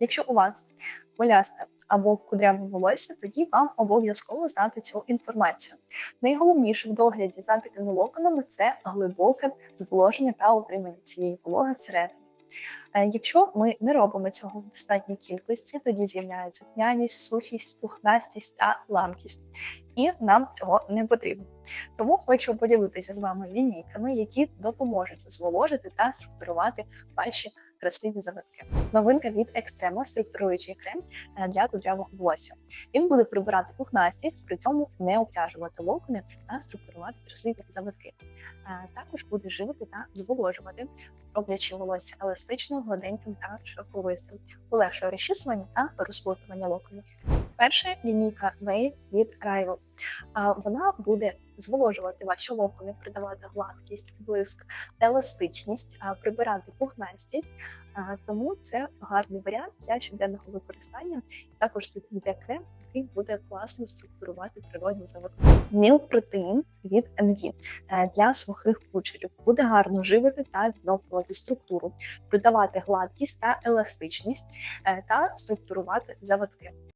Якщо у вас хвилясте або кудряве волосся, тоді вам обов'язково знати цю інформацію. Найголовніше в догляді за такими локонами це глибоке зволоження та утримання цієї вологи всередині. Е, Якщо ми не робимо цього в достатній кількості, тоді з'являється тняність, сухість, пухнастість та ламкість. І нам цього не потрібно. Тому хочу поділитися з вами лінійками, які допоможуть зволожити та структурувати ваші красиві завитки. Новинка від Extremo структуруючий крем е, для кудрявого волосся. Він буде прибирати пухнастість, при цьому не обтяжувати локони та структурувати красиві завитки. Е, Також буде живити та зволожувати, роблячи волосся еластичним, гладеньким та шовковистим, полегшує розчісування та розплутування локонів. Перша лінійка Wave від Rival. Вона буде зволожувати ваші локони, придавати гладкість, блиск, еластичність, прибирати пухнастість. Тому це гарний варіант для щоденного використання. Також тут йде крем, який буде класно структурувати природні завитки. Міл протеїн від NV для сухих кучерів буде гарно живити та відновлювати структуру, придавати гладкість та еластичність е, та структурувати завитки.